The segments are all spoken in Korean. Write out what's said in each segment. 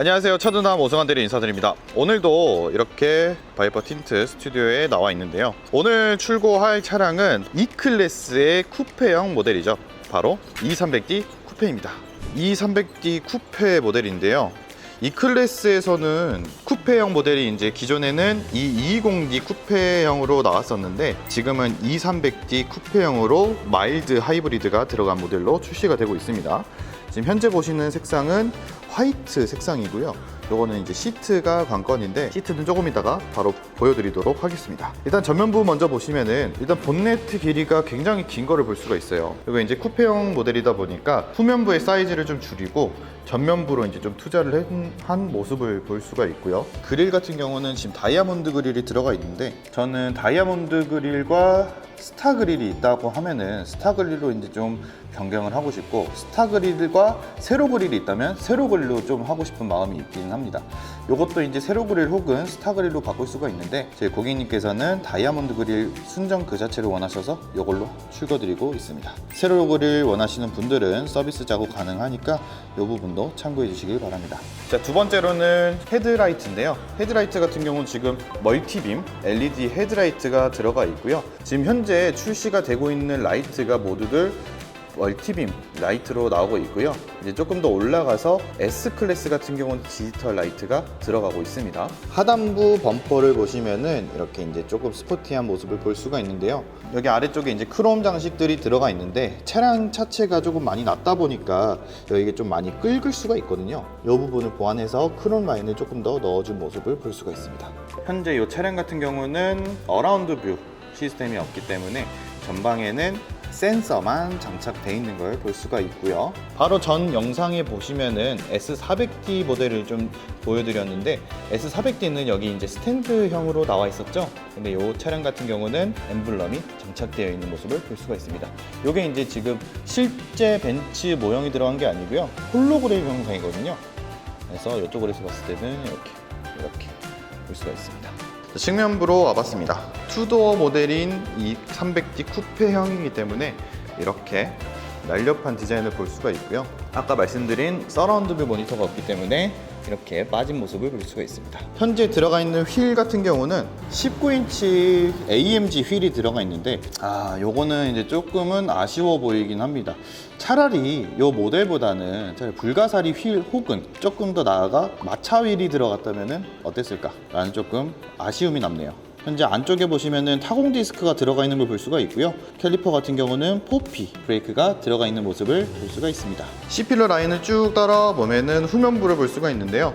안녕하세요. 차두남 오승환 대리 인사드립니다. 오늘도 이렇게 바이퍼 틴트 스튜디오에 나와 있는데요. 오늘 출고할 차량은 E클래스의 쿠페형 모델이죠. 바로 E300D 쿠페입니다. E300D 쿠페 모델인데요. E클래스에서는 쿠페형 모델이 이제 기존에는 E220D 쿠페형으로 나왔었는데 지금은 E300D 쿠페형으로 마일드 하이브리드가 들어간 모델로 출시가 되고 있습니다. 지금 현재 보시는 색상은 화이트 색상이고요. 요거는 이제 시트가 관건인데 시트는 조금 이따가 바로 보여드리도록 하겠습니다. 일단 전면부 먼저 보시면은 일단 본네트 길이가 굉장히 긴 거를 볼 수가 있어요. 그리고 이제 쿠페형 모델이다 보니까 후면부의 사이즈를 좀 줄이고 전면부로 이제 좀 투자를 한- 한 모습을 볼 수가 있고요. 그릴 같은 경우는 지금 다이아몬드 그릴이 들어가 있는데 저는 다이아몬드 그릴과 스타 그릴이 있다고 하면은 스타 그릴로 이제 좀 변경을 하고 싶고 스타 그릴과 세로 그릴이 있다면 세로 그릴로 좀 하고 싶은 마음이 있기는 합니다. 이것도 이제 세로 그릴 혹은 스타 그릴로 바꿀 수가 있는데 제 고객님께서는 다이아몬드 그릴 순정 그 자체를 원하셔서 이걸로 출고드리고 있습니다. 세로 그릴 원하시는 분들은 서비스 작업 가능하니까 이 부분도 참고해 주시길 바랍니다. 자, 두 번째로는 헤드라이트인데요. 헤드라이트 같은 경우는 지금 멀티빔 LED 헤드라이트가 들어가 있고요. 지금 현재 출시가 되고 있는 라이트가 모두들 멀티빔 라이트로 나오고 있고요. 이제 조금 더 올라가서 S 클래스 같은 경우는 디지털 라이트가 들어가고 있습니다. 하단부 범퍼를 보시면은 이렇게 이제 조금 스포티한 모습을 볼 수가 있는데요. 여기 아래쪽에 이제 크롬 장식들이 들어가 있는데 차량 자체가 조금 많이 낮다 보니까 여기가 좀 많이 긁을 수가 있거든요. 이 부분을 보완해서 크롬 라인을 조금 더 넣어준 모습을 볼 수가 있습니다. 현재 이 차량 같은 경우는 어라운드 뷰 시스템이 없기 때문에 전방에는 센서만 장착되어 있는 걸 볼 수가 있고요. 바로 전 영상에 보시면은 S400D 모델을 좀 보여드렸는데 S400D는 여기 이제 스탠드형으로 나와 있었죠. 근데 이 차량 같은 경우는 엠블럼이 장착되어 있는 모습을 볼 수가 있습니다. 이게 이제 지금 실제 벤츠 모형이 들어간 게 아니고요. 홀로그램 형상이거든요. 그래서 이쪽으로 해서 봤을 때는 이렇게 이렇게 볼 수가 있습니다. 측면부로 와봤습니다. 투도어 모델인 이 300D 쿠페형이기 때문에 이렇게 날렵한 디자인을 볼 수가 있고요. 아까 말씀드린 서라운드 뷰 모니터가 없기 때문에 이렇게 빠진 모습을 볼 수가 있습니다. 현재 들어가 있는 휠 같은 경우는 19인치 AMG 휠이 들어가 있는데 아 요거는 이제 조금은 아쉬워 보이긴 합니다. 차라리 요 모델보다는 차라리 불가사리 휠 혹은 조금 더 나아가 마차 휠이 들어갔다면 어땠을까? 라는 조금 아쉬움이 남네요. 현재 안쪽에 보시면은 타공 디스크가 들어가 있는 걸 볼 수가 있고요. 캘리퍼 같은 경우는 포피 브레이크가 들어가 있는 모습을 볼 수가 있습니다. C필러 라인을 쭉 따라 보면은 후면부를 볼 수가 있는데요.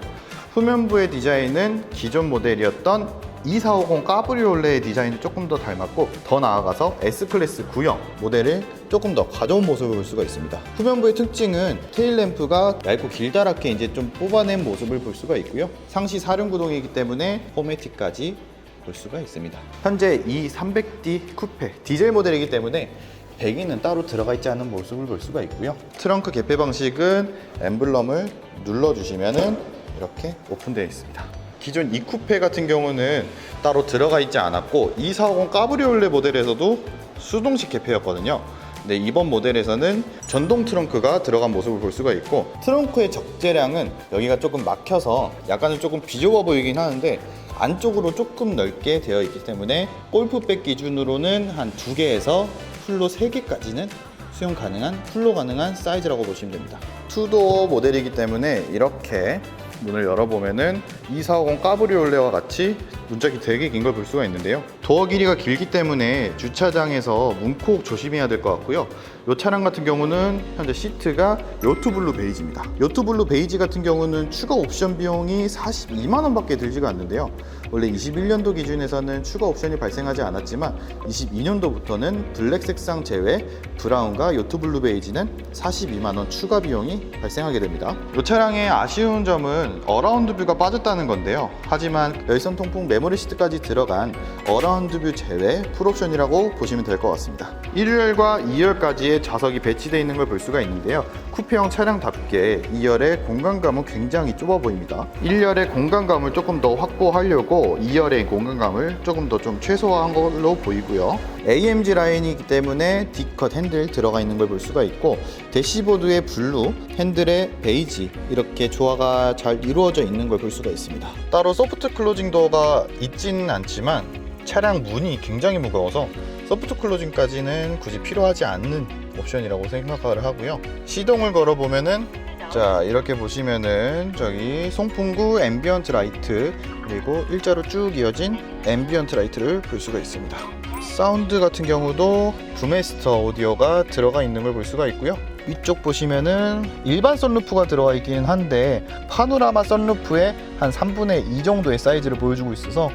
후면부의 디자인은 기존 모델이었던 2450 까브리올레의 디자인을 조금 더 닮았고 더 나아가서 S클래스 구형 모델을 조금 더 가져온 모습을 볼 수가 있습니다. 후면부의 특징은 테일 램프가 얇고 길다랗게 이제 좀 뽑아낸 모습을 볼 수가 있고요. 상시 사륜구동이기 때문에 포매틱까지 볼 수가 있습니다. 현재 이 300D 쿠페 디젤 모델이기 때문에 배기는 따로 들어가 있지 않은 모습을 볼 수가 있고요. 트렁크 개폐 방식은 엠블럼을 눌러주시면은 이렇게 오픈되어 있습니다. 기존 이 쿠페 같은 경우는 따로 들어가 있지 않았고 2450 까브리올레 모델에서도 수동식 개폐였거든요. 근데 이번 모델에서는 전동 트렁크가 들어간 모습을 볼 수가 있고 트렁크의 적재량은 여기가 조금 막혀서 약간은 조금 비좁아 보이긴 하는데 안쪽으로 조금 넓게 되어 있기 때문에 골프백 기준으로는 한 두 개에서 풀로 세 개까지는 수용 가능한 풀로 가능한 사이즈라고 보시면 됩니다. 투도어 모델이기 때문에 이렇게 문을 열어보면은 2450 까브리올레와 같이 문짝이 되게 긴 걸 볼 수가 있는데요. 도어 길이가 길기 때문에 주차장에서 문콕 조심해야 될 것 같고요. 이 차량 같은 경우는 현재 시트가 요트블루 베이지입니다. 요트블루 베이지 같은 경우는 추가 옵션 비용이 42만 원밖에 들지가 않는데요. 원래 21년도 기준에서는 추가 옵션이 발생하지 않았지만 22년도부터는 블랙 색상 제외 브라운과 요트블루 베이지는 42만 원 추가 비용이 발생하게 됩니다. 이 차량의 아쉬운 점은 어라운드 뷰가 빠졌다는 건데요. 하지만 열선 통풍 메모리 시트까지 들어간 어라운드 뷰 제외 풀옵션이라고 보시면 될 것 같습니다. 1열과 2열까지의 좌석이 배치되어 있는 걸 볼 수가 있는데요. 쿠페형 차량답게 2열의 공간감은 굉장히 좁아 보입니다. 1열의 공간감을 조금 더 확보하려고 2열의 공간감을 조금 더 좀 최소화한 걸로 보이고요. AMG 라인이기 때문에 D컷 핸들 들어가 있는 걸 볼 수가 있고 대시보드의 블루, 핸들의 베이지 이렇게 조화가 잘 이루어져 있는 걸 볼 수가 있습니다. 따로 소프트 클로징 도어가 있지는 않지만 차량 문이 굉장히 무거워서 소프트 클로징까지는 굳이 필요하지 않는 옵션이라고 생각을 하고요. 시동을 걸어 보면은 자 이렇게 보시면은 저기 송풍구 앰비언트 라이트 그리고 일자로 쭉 이어진 앰비언트 라이트를 볼 수가 있습니다. 사운드 같은 경우도 브메스터 오디오가 들어가 있는 걸 볼 수가 있고요. 위쪽 보시면은 일반 썬루프가 들어가 있긴 한데 파노라마 썬루프의 한 3분의 2 정도의 사이즈를 보여주고 있어서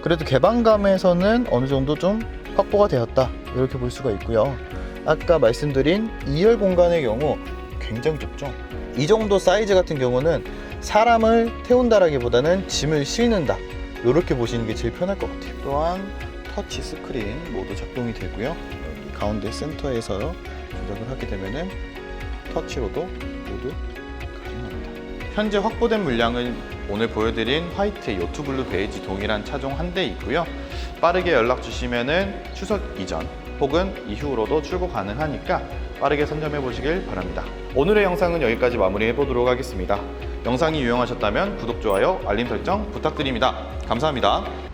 그래도 개방감에서는 어느 정도 좀 확보가 되었다 이렇게 볼 수가 있고요. 아까 말씀드린 2열 공간의 경우 굉장히 좁죠. 이 정도 사이즈 같은 경우는 사람을 태운다라기보다는 짐을 싣는다 이렇게 보시는 게 제일 편할 것 같아요. 또한 터치 스크린 모두 작동이 되고요. 여기 가운데 센터에서 조작을 하게 되면은 터치로도 모두 가능합니다. 현재 확보된 물량은 오늘 보여드린 화이트 요트블루 베이지 동일한 차종 한 대 있고요. 빠르게 연락 주시면은 추석 이전 혹은 이후로도 출고 가능하니까 빠르게 선점해 보시길 바랍니다. 오늘의 영상은 여기까지 마무리해 보도록 하겠습니다. 영상이 유용하셨다면 구독, 좋아요, 알림 설정 부탁드립니다. 감사합니다.